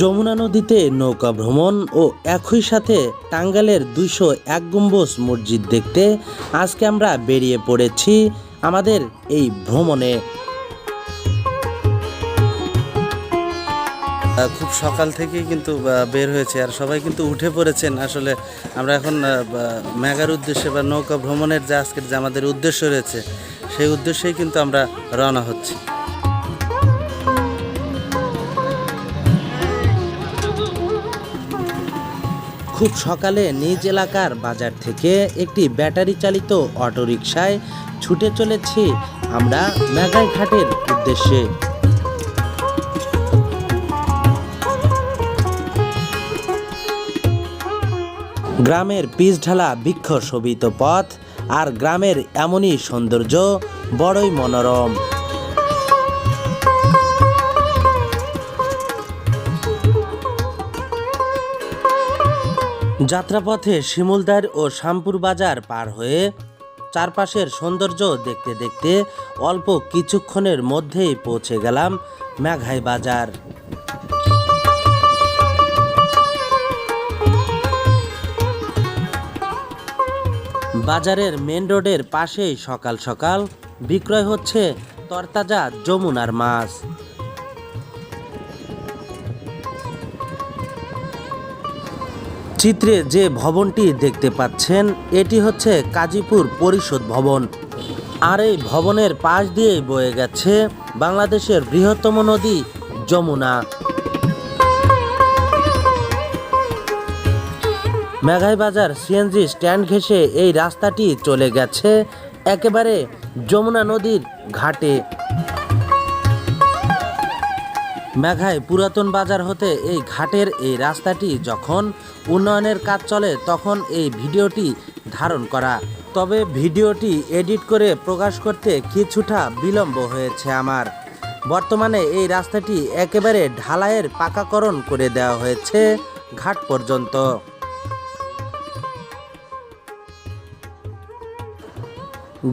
যমুনা নদীতে নৌকা ভ্রমণ ও একই সাথে টাঙ্গালের দুইশো এক গম্বুজ মসজিদ দেখতে আজকে আমরা বেরিয়ে পড়েছি আমাদের এই ভ্রমণে। খুব সকাল থেকেই কিন্তু বের হয়েছে আর সবাই কিন্তু উঠে পড়েছেন। আসলে আমরা এখন মেঘার উদ্দেশ্যে বা নৌকা ভ্রমণের যে আজকের যে আমাদের উদ্দেশ্য রয়েছে, সেই উদ্দেশ্যেই কিন্তু আমরা রওনা হচ্ছি। খুব সকালে নিজ এলাকার বাজার থেকে একটি ব্যাটারি চালিত অটোরিকশায় ছুটে চলেছি আমরা মেঘাই ঘাটের উদ্দেশ্যে। গ্রামের পিচ ঢালা বৃক্ষ শোভিত পথ আর গ্রামের এমনই সৌন্দর্য, বড়ই মনোরম। যাত্রাপথে শিমুলদার ও শ্যামপুর বাজার পার হয়ে চারপাশের সৌন্দর্য দেখতে দেখতে অল্প কিছুক্ষণের মধ্যেই পৌঁছে গেলাম মেঘাই বাজার। বাজারের মেন রোডের পাশেই সকাল সকাল বিক্রয় হচ্ছে তরতাজা যমুনার মাছ। চিত্রে যে ভবনটি দেখতে পাচ্ছেন, এটি হচ্ছে কাজীপুর পরিষদ ভবন। আর এই ভবনের পাশ দিয়েই বয়ে গেছে বাংলাদেশের বৃহত্তম নদী যমুনা। মেঘাই বাজার সিএনজি স্ট্যান্ড ঘেঁষে এই রাস্তাটি চলে গেছে একেবারে যমুনা নদীর ঘাটে। মেঘায় পুরাতন বাজার হতে এই ঘাটের এই রাস্তাটি যখন উন্নয়নের কাজ চলে, তখন এই ভিডিওটি ধারণ করা। তবে ভিডিওটি এডিট করে প্রকাশ করতে কিছুটা বিলম্ব হয়েছে আমার। বর্তমানে এই রাস্তাটি একেবারে ঢালাইয়ের পাকাকরণ করে দেওয়া হয়েছে ঘাট পর্যন্ত।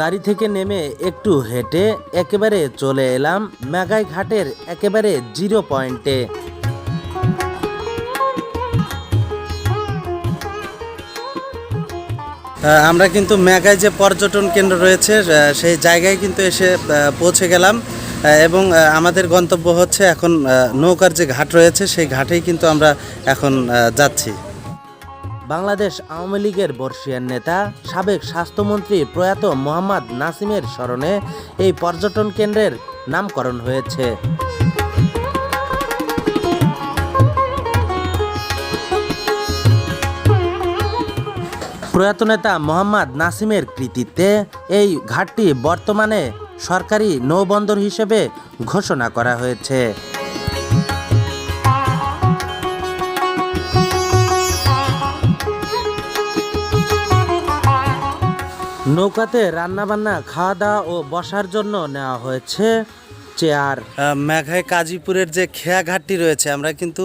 গাড়ি থেকে নেমে একটু হেঁটে একেবারে চলে এলাম মেঘাই ঘাটের একেবারে জিরো পয়েন্টে। আমরা কিন্তু মেঘায় যে পর্যটন কেন্দ্র রয়েছে সেই জায়গায় কিন্তু এসে পৌঁছে গেলাম। এবং আমাদের গন্তব্য হচ্ছে এখন নৌকার যে ঘাট রয়েছে, সেই ঘাটেই কিন্তু আমরা এখন যাচ্ছি। বাংলাদেশ আওয়ামী লীগের বর্ষিয়ান নেতা, সাবেক স্বাস্থ্যমন্ত্রী প্রয়াত মোহাম্মদ নাসিমের স্মরণে এই পর্যটন কেন্দ্রের নামকরণ হয়েছে। প্রয়াত নেতা মোহাম্মদ নাসিমের কৃতিত্বে এই ঘাটটি বর্তমানে সরকারি নৌবন্দর হিসেবে ঘোষণা করা হয়েছে। নৌকাতে রান্নাবান্না খাওয়া দাওয়া ও বসার জন্য নেওয়া হয়েছে চেয়ার। মেঘায় কাজীপুরের যে খেয়া ঘাটটি রয়েছে, আমরা কিন্তু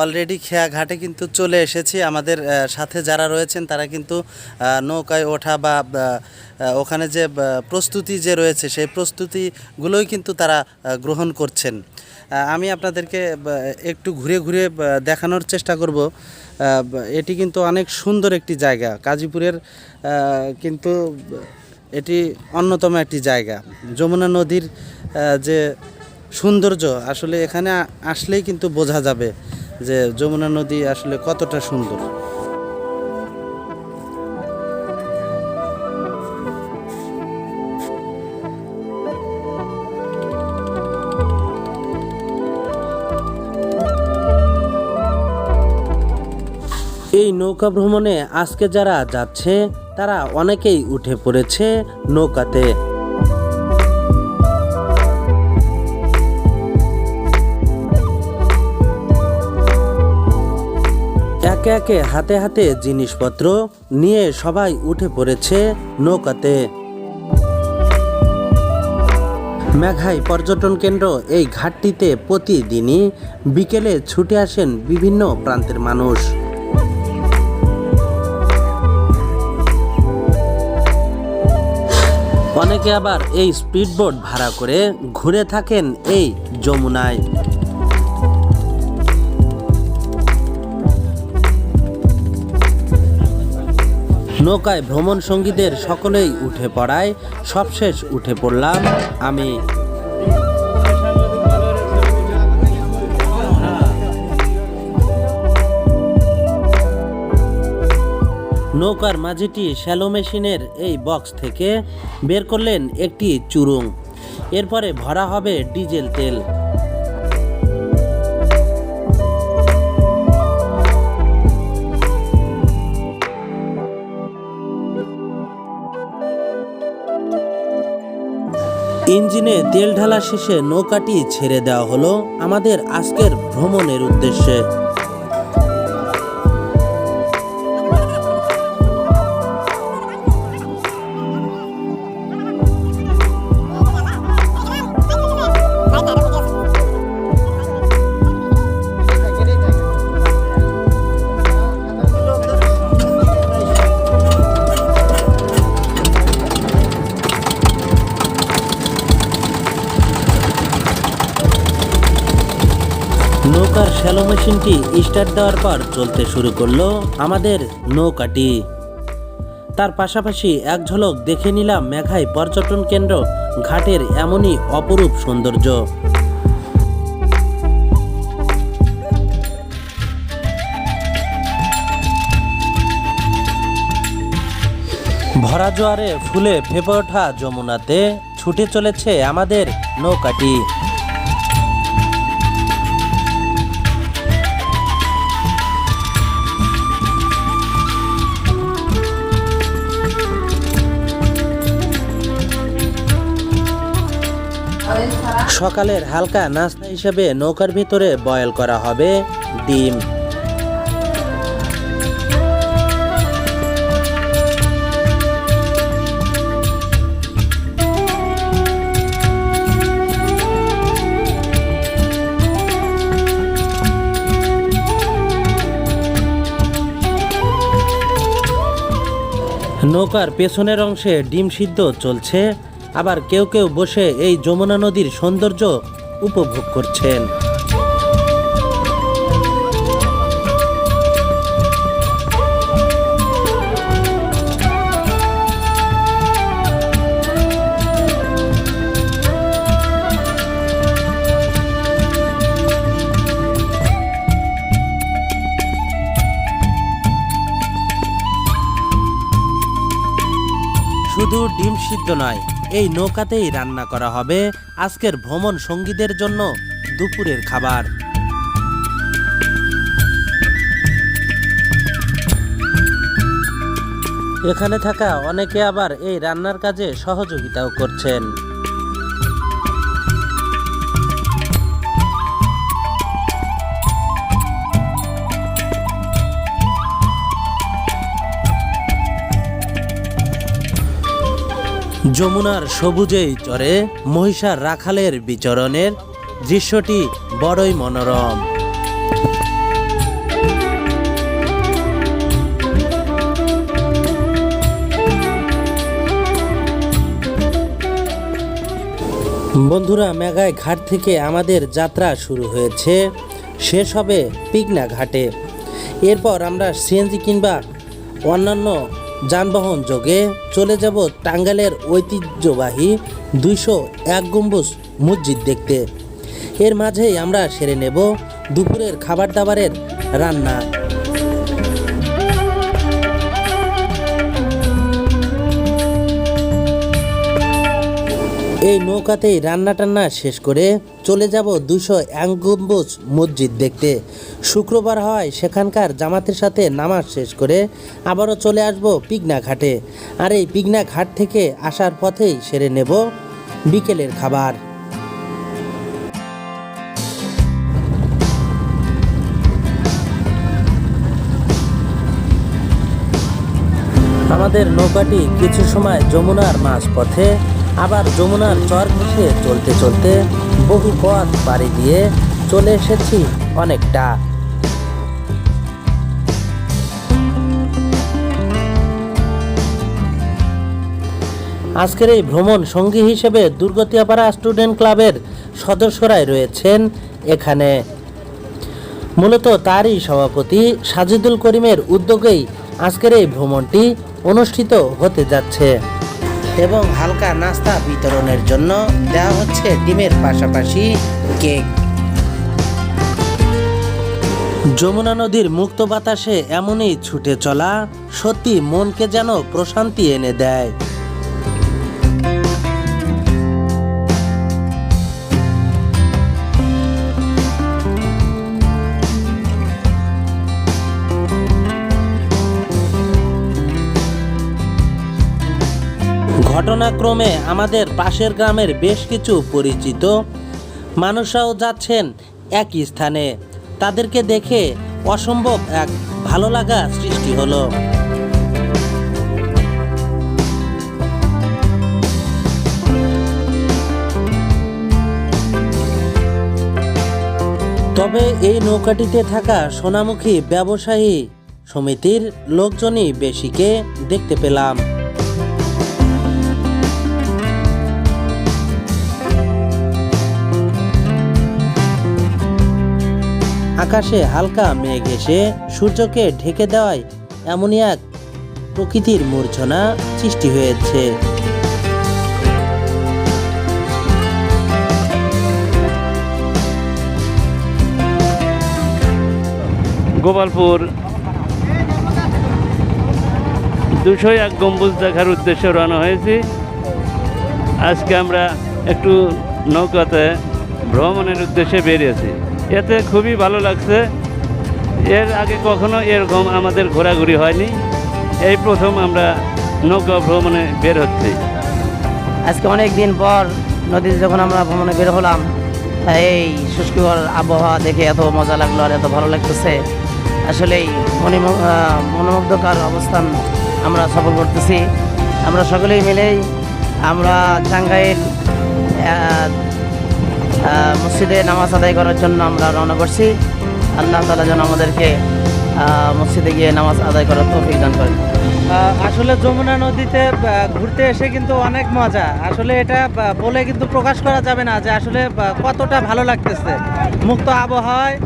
অলরেডি খেয়া ঘাটে কিন্তু চলে এসেছি। আমাদের সাথে যারা রয়েছেন, তারা কিন্তু নৌকায় ওঠা বা ওখানে যে প্রস্তুতি যে রয়েছে, সেই প্রস্তুতিগুলোই কিন্তু তারা গ্রহণ করছেন। আমি আপনাদেরকে একটু ঘুরে ঘুরে দেখানোর চেষ্টা করব। এটি কিন্তু অনেক সুন্দর একটি জায়গা। কাজীপুরের কিন্তু এটি অন্যতম একটি জায়গা। যমুনা নদীর যে সৌন্দর্য, আসলে এখানে আসলেই কিন্তু বোঝা যাবে যে যমুনা নদী আসলে কতটা সুন্দর। এই নৌকা ভ্রমণে আজকে যারা যাচ্ছে, তারা অনেকেই উঠে পড়েছে নৌকাতে। একে একে হাতে হাতে জিনিসপত্র নিয়ে সবাই উঠে পড়েছে নৌকাতে। মেঘাই পর্যটন কেন্দ্র এই ঘাটটিতে প্রতিদিনই বিকেলে ছুটে আসেন বিভিন্ন প্রান্তের মানুষ। অনেকে আবার এই স্পিডবোট ভাড়া করে ঘুরে থাকেন এই যমুনায়। নৌকায় ভ্রমণ সঙ্গীদের সকলেই উঠে পড়ায়, সবশেষ উঠে পড়লাম আমি। নৌকার মাঝিটি শ্যালো মেশিনের এই বক্স থেকে বের করলেন একটি চুরুং। এরপরে ভরা হবে ডিজেল তেল। ইঞ্জিনে তেল ঢালা শেষে নৌকাটি ছেড়ে দেওয়া হলো আমাদের আজকের ভ্রমণের উদ্দেশ্যে। নৌকার শ্যালো মেশিনটি স্টার্ট দেওয়ার পর চলতে শুরু করল আমাদের নৌকাটি। তার পাশাপাশি এক ঝলক দেখে নিলাম মেঘাই পর্যটন কেন্দ্র, ঘাটের এমনই অপরূপ সৌন্দর্য। ভরা জোয়ারে ফুলে ফেপে ওঠা যমুনাতে ছুটে চলেছে আমাদের নৌকাটি। সকালের হালকা নাস্তা হিসেবে নৌকার ভিতরে বয়েল করা হবে ডিম। নৌকার পেছনের অংশে ডিম সিদ্ধ চলছে। আবার কেউ কেউ বসে এই যমুনা নদীর সৌন্দর্য উপভোগ করছেন। শুধু ডিম সিদ্ধ নয় এই নৌকাতেই রান্না করা হবে আজকের ভ্রমণ সঙ্গীদের জন্য দুপুরের খাবার। এখানে থাকা অনেকে আবার এই রান্নার কাজে সহযোগিতাও করছেন। যমুনার সবুজেই চরে মহিষার রাখালের বিচরণের দৃশ্যটি বড়ই মনোরম। বন্ধুরা, মেঘায় ঘাট থেকে আমাদের যাত্রা শুরু হয়েছে। শেষ হবে পিকনা ঘাটে। এরপর আমরা সিএনজি কিংবা অন্যান্য যানবাহন যোগে চলে যাব টাঙ্গালের ঐতিহ্যবাহী দুইশো এক গম্বুজ মসজিদ দেখতে। এর মাঝেই আমরা সেরে নেব দুপুরের খাবার দাবারের রান্না। এই নৌকাতেই রান্না টান্না শেষ করে চলে যাব দুশো এক মসজিদ দেখতে। শুক্রবার হয় সেখানকার জামাতের সাথে নামাজ শেষ করে আবারও চলে আসব পিগনা ঘাটে। আর এই পিগনা ঘাট থেকে আসার পথেই সেরে নেব বিকেলের খাবার। আমাদের নৌকাটি কিছু সময় যমুনার মাঝ পথে আবার যমুনার চর ঘেঁষে চলতে চলতে বহু পথ পাড়ি দিয়ে চলে এসেছি অনেকটা। আজকের এই ভ্রমণ সঙ্গী হিসেবে দুর্গতিয়াপাড়া স্টুডেন্ট ক্লাবের সদস্যরাই রয়েছেন এখানে। মূলত তারই সভাপতি সাজিদুল করিমের উদ্যোগেই আজকের এই ভ্রমণটি অনুষ্ঠিত হতে যাচ্ছে। এবং হালকা নাস্তা বিতরণের জন্য দেওয়া হচ্ছে ডিমের পাশাপাশি কেক। যমুনা নদীর মুক্ত বাতাসে এমনই ছুটে চলা সত্যি মনকে যেন প্রশান্তি এনে দেয়। ঘটনাক্রমে আমাদের পাশের গ্রামের বেশ কিছু পরিচিত মানুষরাও যাচ্ছেন একই স্থানে। তাদেরকে দেখে অসম্ভব এক ভালো লাগা সৃষ্টি হলো। তবে এই নৌকাটিতে থাকা সোনামুখী ব্যবসায়ী সমিতির লোকজনই বেশিকে দেখতে পেলাম। আকাশে হালকা মেঘ এসে সূর্যকে ঢেকে দেওয়ায় এমনই এক প্রকৃতির মূর্ছনা সৃষ্টি হয়েছে। গোপালপুর দুশো এক গম্বুজ দেখার উদ্দেশ্যে রওনা হয়েছি। আজকে আমরা একটু নৌকাতে ভ্রমণের উদ্দেশ্যে বেরিয়েছি। এতে খুবই ভালো লাগছে। এর আগে কখনো এরকম আমাদের ঘোরাঘুরি হয়নি। এই প্রথম আমরা নৌকা ভ্রমণে বের হচ্ছি। আজকে অনেক দিন পর নদীতে যখন আমরা ভ্রমণে বের হলাম এই শুষ্কর আবহাওয়া দেখে এত মজা লাগল আর এত ভালো লাগতেছে। আসলেই মনে মনোমুগ্ধকর অবস্থান আমরা সফল করতেছি। আমরা সকলেই মিলেই আমরা টাঙ্গাইল মসজিদে নামাজ আদায় করার জন্য আমরা রওনা করছি। আল্লাহ তালা যেন আমাদেরকে মসজিদে গিয়ে নামাজ আদায় করার তৌফিক দান করেন। আসলে যমুনা নদীতে ঘুরতে এসে কিন্তু অনেক মজা। আসলে এটা বলে কিন্তু প্রকাশ করা যাবে না যে আসলে কতটা ভালো লাগতেছে। মুক্ত আবহাওয়ায়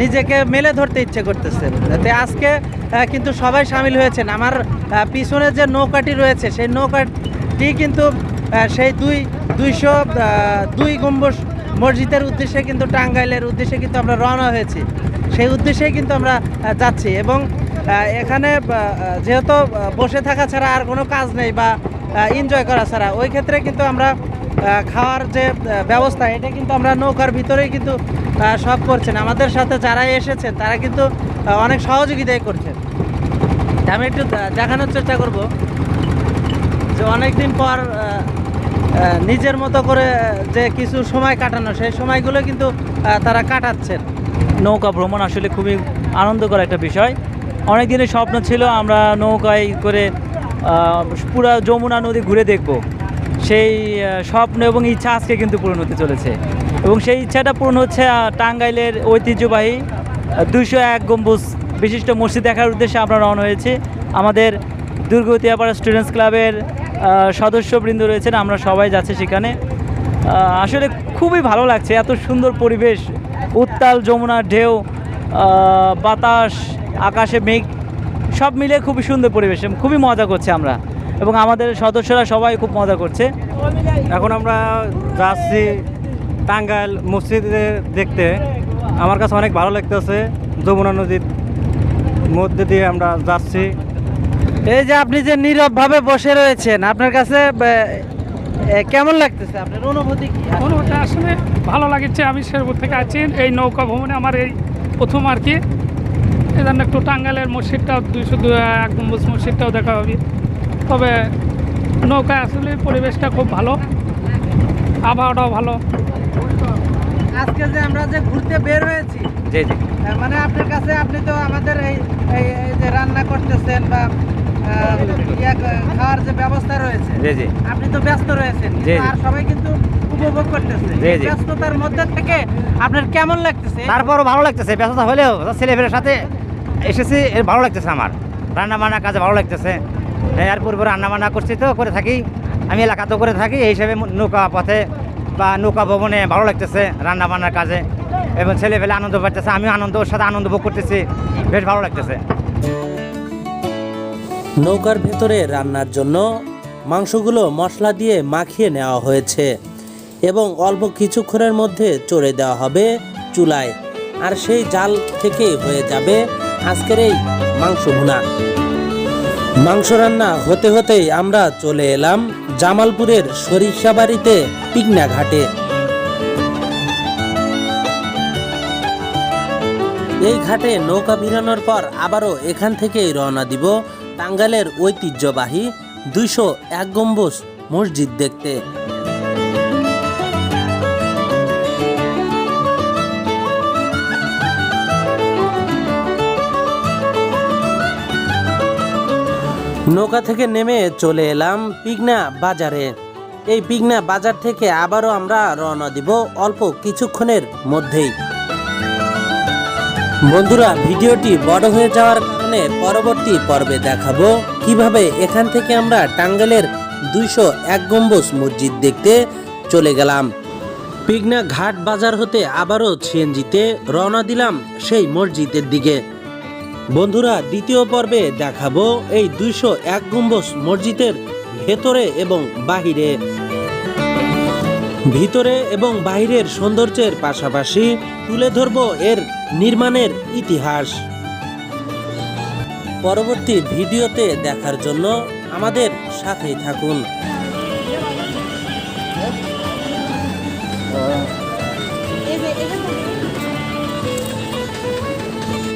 নিজেকে মেলে ধরতে ইচ্ছে করতেছে। তো আজকে কিন্তু সবাই সামিল হয়েছেন। আমার পিছনে যে নৌকাটি রয়েছে, সেই নৌকাটি কিন্তু সেই দুই দুইশো দুই গম্বুজ মসজিদের উদ্দেশ্যে কিন্তু টাঙ্গাইলের উদ্দেশ্যে কিন্তু আমরা রওনা হয়েছি। সেই উদ্দেশ্যেই কিন্তু আমরা যাচ্ছি এবং এখানে যেহেতু বসে থাকা ছাড়া আর কোনো কাজ নেই বা এনজয় করা ছাড়া, ওই ক্ষেত্রে কিন্তু আমরা খাওয়ার যে ব্যবস্থা, এটা কিন্তু আমরা নৌকার ভিতরেই কিন্তু সব করছেন। আমাদের সাথে যারা এসেছেন, তারা কিন্তু অনেক সহযোগিতাই করছেন। আমি একটু দেখানোর চেষ্টা করব যে অনেক দিন পর নিজের মতো করে যে কিছু সময় কাটানো, সেই সময়গুলো কিন্তু তারা কাটাচ্ছেন। নৌকা ভ্রমণ আসলে খুবই আনন্দকর একটা বিষয়। অনেক দিনের স্বপ্ন ছিল আমরা নৌকায় করে পুরো যমুনা নদী ঘুরে দেখব। সেই স্বপ্ন এবং ইচ্ছা আজকে কিন্তু পূরণ হতে চলেছে। এবং সেই ইচ্ছাটা পূরণ হচ্ছে টাঙ্গাইলের ঐতিহ্যবাহী দুইশো এক গম্বুজ বিশিষ্ট মসজিদ দেখার উদ্দেশ্যে আমরা রওনা হয়েছি। আমাদের দুর্গতিয়াপাড়া স্টুডেন্টস ক্লাবের সদস্যবৃন্দ রয়েছেন, আমরা সবাই যাচ্ছি সেখানে। আসলে খুবই ভালো লাগছে, এত সুন্দর পরিবেশ, উত্তাল যমুনার ঢেউ বাতাস, আকাশে মেঘ, সব মিলে খুবই সুন্দর পরিবেশ, খুবই মজা করছে আমরা। এবং আমাদের সদস্যরা সবাই খুব মজা করছে। এখন আমরা যাচ্ছি টাঙ্গাইল মসজিদে দেখতে। আমার কাছে অনেক ভালো লাগতেছে, যমুনা নদীর মধ্যে দিয়ে আমরা যাচ্ছি। এই যে আপনি যে নীরবভাবে বসে রয়েছেন আপনার কাছে কেমন লাগতেছে? আপনার অনুভূতি কি? অনুভূতি আসলে ভালো লাগছে আমি শেরপুর থেকে আছি। এই নৌকা ভ্রমণে আমার এই প্রথম আর কি। এই জন্য একটু টাঙ্গালের মসজিদটাও দুইশো দু এক গম্বুজ মসজিদটাও দেখা হবে। তবে নৌকায় আসলে পরিবেশটা খুব ভালো আবহাওয়াটাও ভালো। আজকে যে আমরা যে ঘুরতে বের হয়েছি জি জি। মানে আপনার কাছে আপনি তো আমাদের এই এই এই যে রান্না করতেছেন বা খাওয়ার যে ব্যবস্থা রয়েছে জি জি। আপনি তো ব্যস্ত রয়েছেন। আর সবাই কিন্তু উপভোগ করতেছে। ব্যস্ততার মধ্যে থেকে আপনার কেমন লাগতেছে? তারপরও ভালো লাগতেছে ব্যস্ততা হলেও ছেলেমেয়ের সাথে এসেছি এর ভালো লাগতেছে আমার। রান্না বান্নার কাজে ভালো লাগতেছে। এর পূর্বে রান্না বান্না করছি তো করে থাকি। আমি এলাকাতেও করে থাকি এই হিসেবে নৌকা পথে বা নৌকা ভবনে ভালো লাগতেছে রান্না বান্নার কাজে। এবং ছেলে ফেলে আনন্দ পাচ্ছে আমিও আনন্দ ওর সাথে আনন্দ ভোগ করতেছি বেশ ভালো লাগতেছে। নৌকার ভেতরে রান্নার জন্য মাংসগুলো মশলা দিয়ে মাখিয়ে নেওয়া হয়েছে এবং অল্প কিছুক্ষণের মধ্যে চড়ে দেওয়া হবে চুলায়। আর সেই জাল থেকেই হয়ে যাবে আজকের এই মাংস ভুনা। মাংস রান্না হতে হতেই আমরা চলে এলাম জামালপুরের সরিষাবাড়িতে পিকনা ঘাটে। এই ঘাটে নৌকা ভিড়ানোর পর আবারও এখান থেকেই রওনা দিব টাঙ্গাইলের ঐতিহ্যবাহী দুইশো এক গম্বুজ মসজিদ দেখতে। নৌকা থেকে নেমে চলে এলাম পিগনা বাজারে। এই পিগনা বাজার থেকে আবারও আমরা রওনা দিব অল্প কিছুক্ষণের মধ্যেই। বন্ধুরা, ভিডিওটি বড় হয়ে যাওয়ার কারণে পরবর্তী পর্বে দেখাবো কীভাবে এখান থেকে আমরা টাঙ্গালের দুইশো এক গম্বুজ মসজিদ দেখতে চলে গেলাম। পিগনা ঘাট বাজার হতে আবারও সিএনজিতে রওনা দিলাম সেই মসজিদের দিকে। বন্ধুরা, দ্বিতীয় পর্বে দেখাবো এই দুইশো এক গম্বুজ মসজিদের ভেতরে এবং বাহিরে। ভিতরে এবং বাহিরের সৌন্দর্যের পাশাপাশি তুলে ধরবো এর নির্মাণের ইতিহাস। পরবর্তী ভিডিওতে দেখার জন্য আমাদের সাথেই থাকুন।